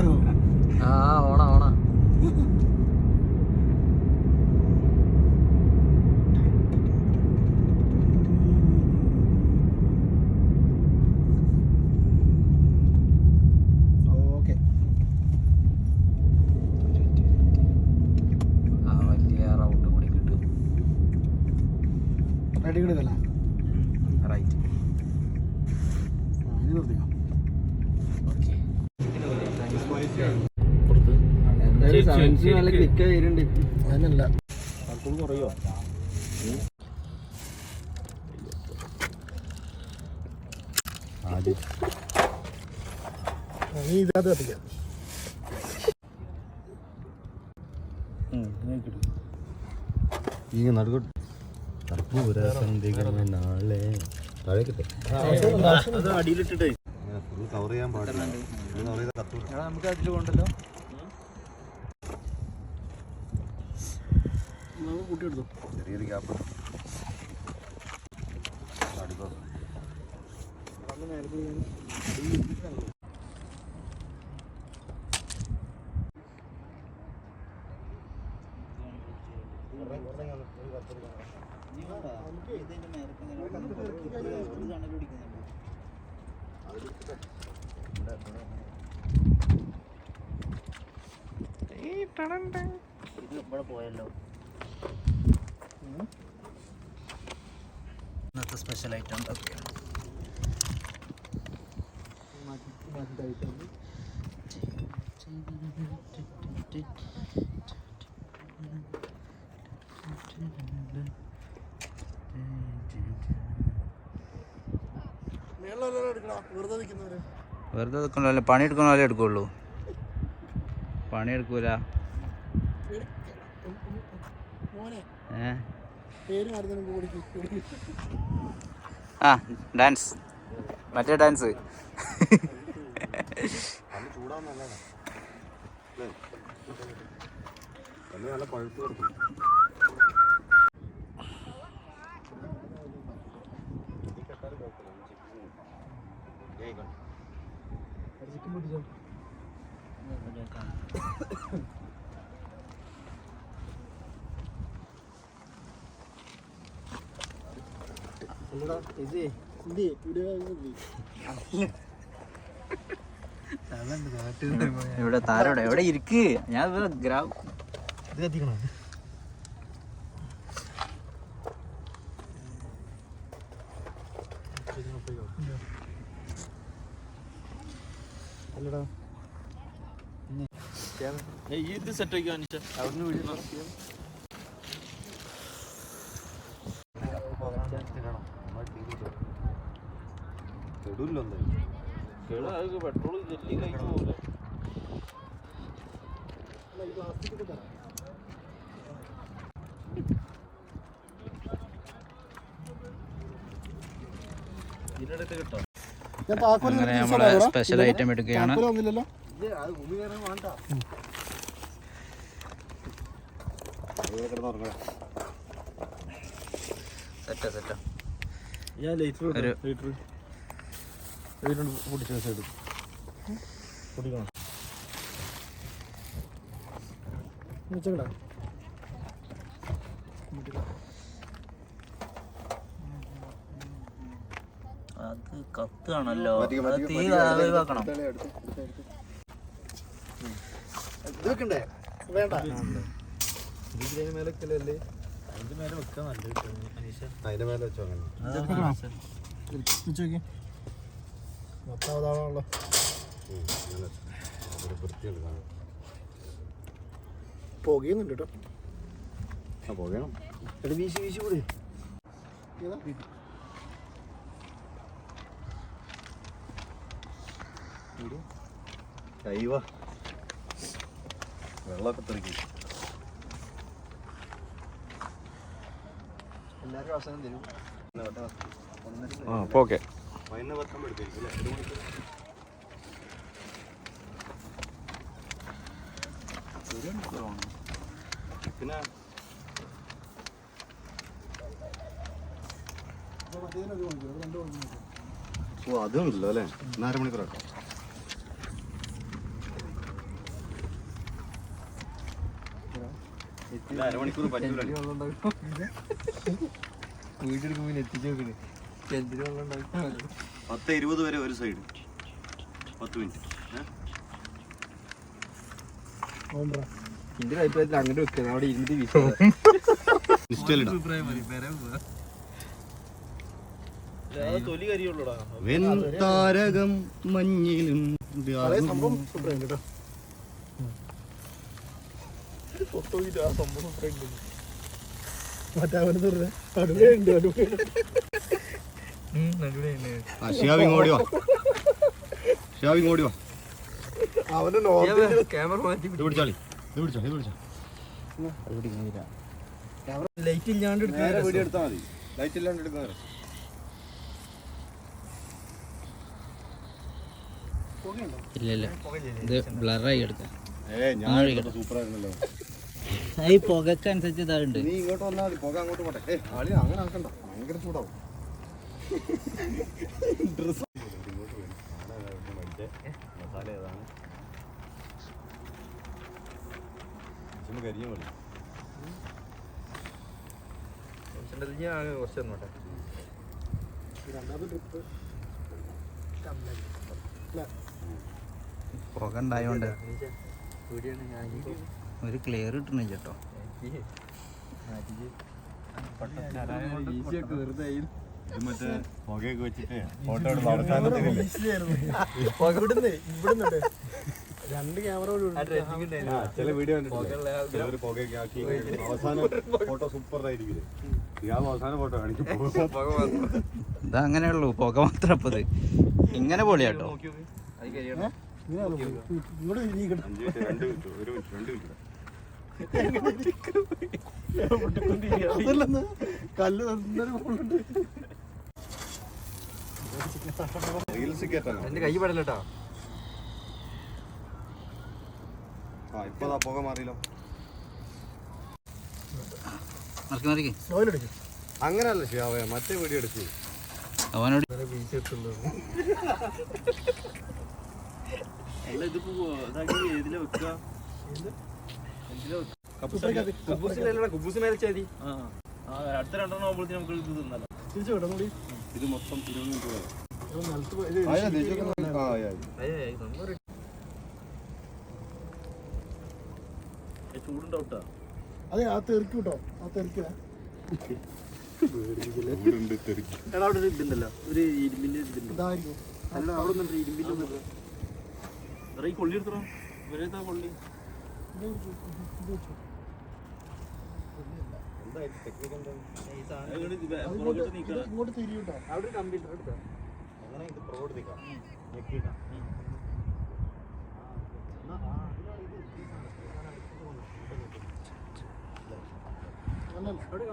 అంటారు നല്ല ക്ലിക്ക് കുറയോ നീ ഇതിനകത്ത് കത്തിക്കാം. നാളെ. താഴേക്കിട്ടെ അത് അടിയിലിട്ടിട്ടേ. ഫുൾ കവർ ചെയ്യാൻ പാടില്ല. കവർ ചെയ്ത നമുക്ക് അതിൽ കൊണ്ടല്ലോ നമുക്ക് കൂട്ടിയെടുത്തു ചെറിയൊരു ഗ്യാപ്പ് ഇത് ഉണ്ടാക്കുകയാണ് മേളിലെല്ലാം വെറുതെ നിൽക്കുന്നവര് വെറുതെ നിൽക്കണല്ലോ പണി എടുക്കണല്ലേ എടുക്കുള്ളൂ? പണി എടുക്കൂല. മോനെ. ഏ? പേര് മുമ്പ് കൊടുക്കും ആ ഡാൻസ് മറ്റേ ഡാൻസ് ചിക്കൻ ചൂടാൻ നല്ലതാണ് അല്ലേ കണ്ണ് നല്ല പഴുപ്പ് കൊടുക്കും ചിക്കൻ പൊട്ടിച്ചോ ഇത് ഇല്ലേ വീഡിയോ ഇല്ലേ ഇവിടെ താരോടെ? എവിടെ ഇരിക്ക്? ഞാൻ ഗ്രാ ഇത് കത്തിക്കണോ? അല്ലടാ. ഇത് സെറ്റ് ആക്കി കാണിച്ചാ നിന്ന് വിളിച്ചു എന്തായാലും പെട്രോൾ ഇതിനടുത്ത് കിട്ടോ? അങ്ങനെ തരാം. സ്പെഷ്യൽ ഐറ്റം എടുക്കുകയാണ്. സെറ്റാ സെറ്റാ. ഞാൻ ലൈറ്റർ ഒരു- ലൈറ്റർ പൊട്ടിച്ച സൈഡ് പൊട്ടിക്കണം വെച്ചേക്കടാ. അത് കത്താണല്ലോ തീ ഒഴിവാക്കണം എടുത്തോ, എടുത്തോ, എടുത്തോ, എടുത്തോ. ഇത് വെക്കണ്ടേ? വേണ്ട. ഇതിന്റെ മേലെ വെക്കലല്ലേ? അതിന്റെ മേലെ വെക്കാൻ നല്ലത് അതിന്റെ മേലെ വെച്ചോ അങ്ങനെ. മൊത്തം കാണാൻ പുകയുന്നുണ്ട് കേട്ടോ. ആ പോകണം എടാ വീശി വീശി കൂടി. കൈവ. വെള്ളമൊക്കെ തെറിക്കും എല്ലാവരും അവസരം തരും. ആ അപ്പോൾ ഓക്കെ. പതിനൊന്ന് വർഷം എടുത്തിരിക്കും അല്ലേ? ഒരു മണിക്കൂറാണ് പിന്നെ? ഓ അതുണ്ടല്ലോ അല്ലേ? ഇന്ന് അരമണിക്കൂറാക്കാം വീട്ടിൽ പിന്നെ എത്തിച്ചു നോക്കണേ എന്തിനു വെള്ളം ഉണ്ടാക്കും പത്ത് ഇരുപത് വരെ. ഒരു സൈഡ് പത്ത് മിനിറ്റ് എന്റെ അഭിപ്രായത്തിൽ അങ്ങനെ വെക്കുന്നത് അവിടെ ഇരുന്നിട്ട് വീശാം മഞ്ഞിലും പൊത്തോയിട്ട് ആ സംഭവം സൂപ്പർ ഉണ്ട് മറ്റേ ഓടി വാ. വാ. അവന് നോർത്ത് ക്യാമറ മാറ്റി ഇത് പിടിച്ചാളി. ഇത് പിടിച്ചോ ഇത് പിടിച്ചോ. ലൈറ്റ് ഇല്ലാണ്ട് വീഡിയോ എടുത്താൽ മതി. ലൈറ്റ് ഇല്ലാണ്ട് എടുക്കാൻ ഇല്ല ഇല്ല ഇത് ബ്ലറായി എടുക്കാം. ഈ പുകക്കനുസരിച്ച് ഇതാണ്ട് നീ ഇങ്ങോട്ട് വന്നാൽ മതി. പുക അങ്ങോട്ട് പോട്ടെ. ഏ ആളി അങ്ങനെ ആക്കണ്ട. ഭയങ്കര ചൂടാവും. ഡ്രസ് മസാല ഏതാണ് കരിയ മതി ഒരു ക്ലിയർ കിട്ടണില്ല കേട്ടോ ഇത് മറ്റേ പുകയൊക്കെ വെച്ചിട്ട് ഫോട്ടോ എടുത്ത് അവസാനത്തിനില്ലേ ഇവിടുന്ന് ഇവിടുന്ന് രണ്ട് ക്യാമറ ചില വീഡിയോ കണ്ടിട്ടില്ലേ? ചിലര് പുകയൊക്കെ ആക്കി അവസാനം ഫോട്ടോ സൂപ്പർ ആയിരിക്കില്ലേ ഞാൻ അവസാന ഫോട്ടോ കാണിക്കും ഇതാ അങ്ങനെയുള്ളൂ പുക മാത്രം. അപ്പത്. ഇങ്ങനെ പൊളിയാട്ടോ. ഇങ്ങോട്ട് തിരികെ അഞ്ച് മിനിറ്റ് രണ്ട് മിനിറ്റ് ഒരു മിനിറ്റ് രണ്ട് മിനിറ്റ് അതല്ലെന്ന് കല്ല് നന്നായി പോകുന്നുണ്ട് റീൽസ് കയറ്റാനോ എന്റെ കൈ പടലട്ടോ. ഇപ്പൊ പുക മാറിയല്ലോ. അങ്ങനല്ല ശിവാവേ മറ്റേ വീഡിയോ എടുത്തു അവനോട് അടുത്ത രണ്ടെണ്ണം ആകുമ്പോഴത്തേക്ക് നമുക്ക് ഇത് തിന്നല്ലോ. തിരിച്ചു വിടാം കൂടി ഇത് മൊത്തം ഇരുപത്. ചൂടുണ്ടാവട്ടാ. അതെ ആ തെറിക്ക് കേട്ടോ ആ തെറിക്ക. എടാ അവിടെ ഒരു ഇതുണ്ടല്ലോ ഒരു ഇരുമ്പിന്റെ ഇതുണ്ട് ഇതായിരിക്കും. അല്ല അവിടെ ഒന്നും ഇരുമ്പിന്റെ ഈ കൊള്ളി എടുത്തോ. കൊള്ളി? ഇങ്ങോട്ട് ഇത് നീക്കണം ഇങ്ങോട്ട് തിരിയും കേട്ടോ. അവിടെ കമ്പ്യൂട്ടർ കമ്പ്യൂട്ടർ അങ്ങനെ ഇത് പുറകോട്ട് നിൽക്കാം. ഞെക്കിയിട്ടാ. അല്ലല്ല ഉള്ളു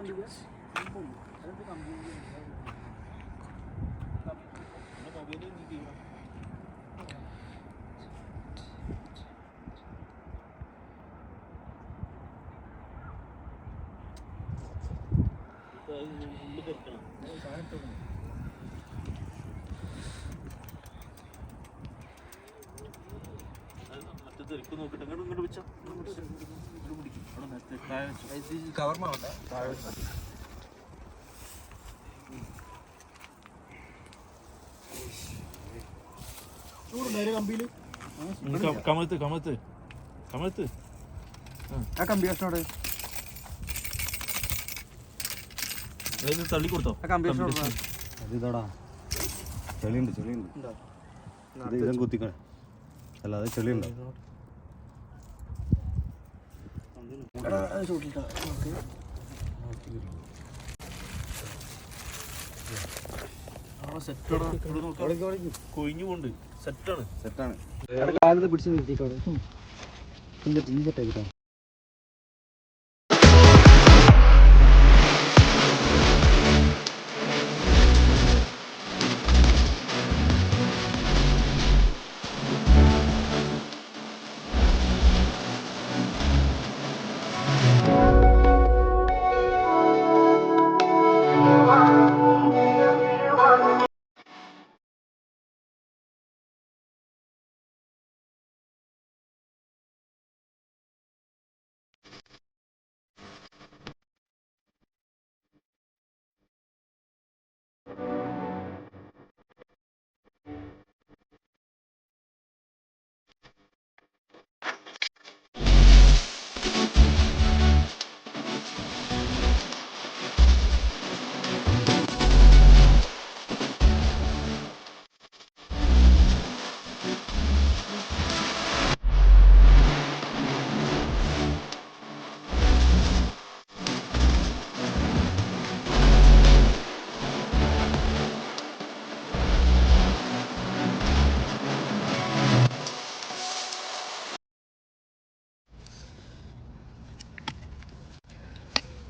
തെറിക്കണം തെറിക്ക് നോക്കിട്ട് ഇങ്ങോട്ട് ഇങ്ങോട്ട് വെച്ചാൽ ഇങ്ങോട്ട് പിടിക്കും. അവിടെ നേരത്തെ താഴെ വെച്ചോ. കവർ മാവട്ടെ കമത്ത് കമത്ത് കമഴ്ത്ത് ആ. കമ്പി തള്ളി കൊടുത്തോ? ആ ഇതാടാ. ചെളിയുണ്ട് ചെളിയുണ്ട്. ഇത് ഇതും കുത്തിക്കണേ അല്ല അത് ചെളിയുണ്ട്? ആ സെറ്റാണ് പോണ്ട്. സെറ്റാണ്. സെറ്റാണ്. കാലത്ത് പിടിച്ച് നിർത്തിക്കോടെ. ഈ സെറ്റായിട്ടോ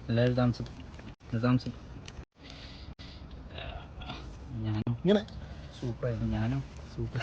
എല്ലാവരും താമസം താമസം ഞാനും ഇങ്ങനെ? സൂപ്പറായിരുന്നു. ഞാനും സൂപ്പർ.